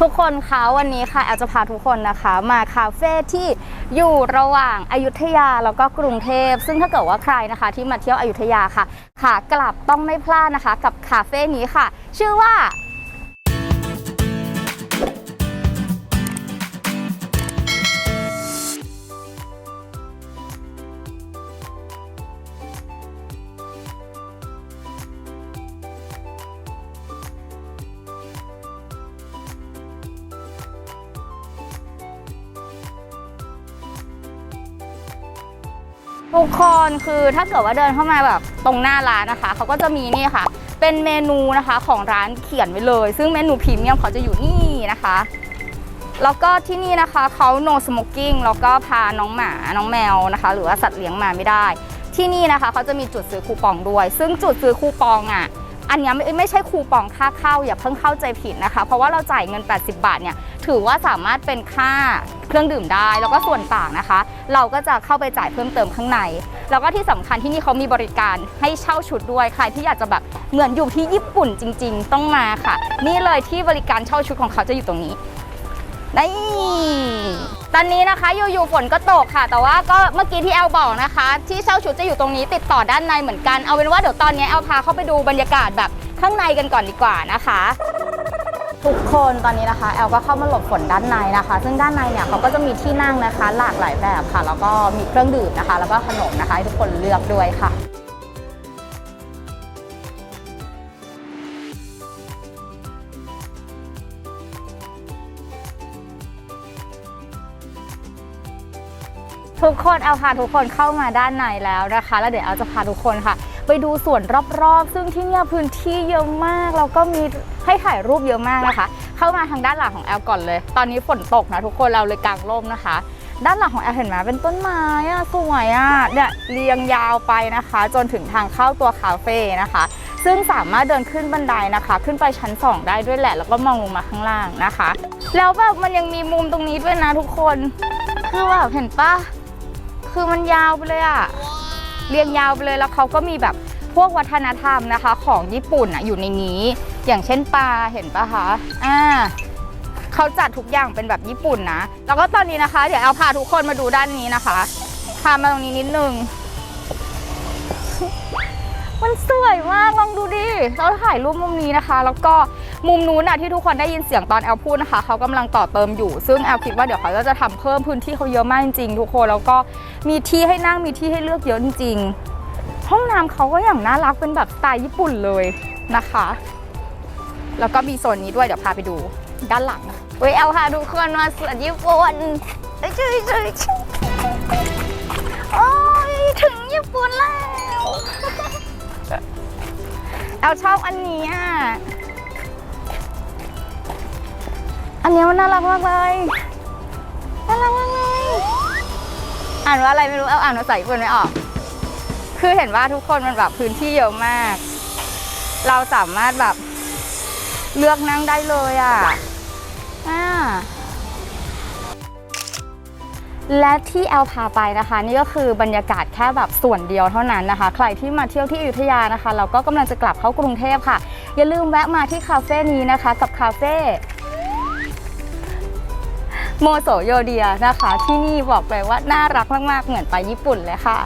ทุกคนคะวันนี้ค่ะแอลจะพาทุกคนนะคะ มาคาเฟ่ที่อยู่ระหว่างอายุทยาแล้วก็กรุงเทพ ซึ่งถ้าเกิดว่าใครนะคะ ที่มาเที่ยวอยุธยาค่ะขากลับต้องไม่พลาดนะคะ กับคาเฟ่นี้ค่ะ ชื่อว่า ทุกคนคือถ้าเกิดว่าเดินเข้ามาแบบตรงหน้าร้านนะคะเขาก็จะมีนี่ค่ะ เป็นเมนูนะคะของร้านเขียนไว้เลย ซึ่งเมนูพรีเมียมเขาจะอยู่นี่นะคะ แล้วก็ที่นี่นะคะเขา no smoking แล้วก็พาน้องหมาน้องแมวนะคะ หรือว่าสัตว์เลี้ยงมาไม่ได้ ที่นี่นะคะเขาจะมีจุดซื้อคูปองด้วย ซึ่งจุดซื้อคูปองอะอันเนี้ยไม่ไม่ใช่คูปองค่าเข้าอย่าเพิ่งเข้าใจผิดนะคะ เพราะว่าเราจ่ายเงิน 80 บาทเนี่ยถือว่าสามารถเป็นค่า เครื่องดื่มได้ แล้วก็ส่วนต่างนะคะ เราก็จะเข้าไปจ่ายเพิ่มเติมข้างใน แล้วก็ที่สำคัญที่นี่เขามีบริการให้เช่าชุดด้วยใครที่อยากจะแบบเหมือนอยู่ที่ญี่ปุ่นจริง ๆ ต้องมาค่ะ นี่เลยที่บริการเช่าชุดของเขาจะอยู่ตรงนี้นี่ตอนนี้นะคะอยู่ๆฝนก็ตกค่ะ แต่ว่าก็เมื่อกี้ที่แอลบอกนะคะ ที่เช่าชุดจะอยู่ตรงนี้ติดต่อด้านในเหมือนกันเอาเป็นว่าเดี๋ยวตอนนี้แอลพาเข้าไปดูบรรยากาศแบบข้างในกันก่อนดีกว่านะคะ ทุกคนตอนนี้นะคะแอลก็เข้ามาหลบฝนด้านในนะคะ ซึ่งด้านในเนี่ยเขาก็จะมีที่นั่งนะคะ หลากหลายแบบค่ะ แล้วก็มีเครื่องดื่มนะคะ แล้วก็ขนมนะคะให้ทุกคนเลือกด้วยค่ะทุกคนเอาพาทุกคนเข้ามาด้านในแล้วนะคะ แล้วเดี๋ยวเอาจะพาทุกคนค่ะ ไปดูส่วนรอบๆ ซึ่งที่เนี่ยพื้นที่เยอะมาก แล้วก็มีให้ถ่ายรูปเยอะมากนะคะ เข้ามาทางด้านหลังของแอลก่อนเลย ตอนนี้ฝนตกนะทุกคนเราเลยกางร่มนะคะ ด้านหลังของแอลเห็นไหมเป็นต้นไม้อะสวยอะเนี่ยเรียงยาวไปนะคะ จนถึงทางเข้าตัวคาเฟ่นะคะ ซึ่งสามารถเดินขึ้นบันไดนะคะ ขึ้นไปชั้น 2 ได้ด้วยแหละ แล้วก็มองลงมาข้างล่างนะคะ แล้วแบบมันยังมีมุมตรงนี้ด้วยนะทุกคน คือแบบเห็นปะคือมันยาวไปเลยอะ เรียงยาวไปเลยแล้วเขาก็มีแบบพวกวัฒนธรรมนะคะ ของญี่ปุ่นอะอยู่ในนี้ อย่างเช่นปลาเห็นปะคะอ่าเขาจัดทุกอย่างเป็นแบบญี่ปุ่นนะ แล้วก็ตอนนี้นะคะ เดี๋ยวเอาพาทุกคนมาดูด้านนี้นะคะพามาตรงนี้นิดนึง มันสวยมากลองดูดิ เราถ่ายรูปมุมนี้นะคะ แล้วก็ มุมนู้นน่ะที่ทุกคนได้ยินเสียงตอนแอลพูดนะคะเขากำลังต่อเติมอยู่ ซึ่งแอลคิดว่าเดี๋ยวเขาจะทำเพิ่มพื้นที่เขาเยอะมากจริงๆทุกคนแล้วก็มีที่ให้นั่งมีที่ให้เลือกเยอะจริงๆห้องน้ำเขาก็อย่างน่ารักเป็นแบบสไตล์ญี่ปุ่นเลยนะคะ แล้วก็มีโซนนี้ด้วยเดี๋ยวพาไปดูด้านหลังเว้ยแอลพาทุกคนมาสวนญี่ปุ่นเอ้ยช่วยช่วยช่ยโอ้ยถึงญี่ปุ่นแล้วแอลชอบอันนี้อะ นนี้มันน่ารักมากเลย น่ารักมากเลย อ่านว่าอะไรไม่รู้ เอาอ่านภาษาญี่ปุ่นไม่ออก คือเห็นว่าทุกคนมันแบบพื้นที่เยอะมาก เราสามารถแบบเลือกนั่งได้เลยอะอ่าและที่แอลพาไปนะคะ นี่ก็คือบรรยากาศแค่แบบส่วนเดียวเท่านั้นนะคะ ใครที่มาเที่ยวที่อยุธยานะคะ เราก็กำลังจะกลับเข้ากรุงเทพค่ะ อย่าลืมแวะมาที่คาเฟ่นี้นะคะ กับคาเฟ่ โมโสโยเดียนะคะ ที่นี่บอกเลยว่าน่ารักมากๆ เหมือนไปญี่ปุ่นเลยค่ะ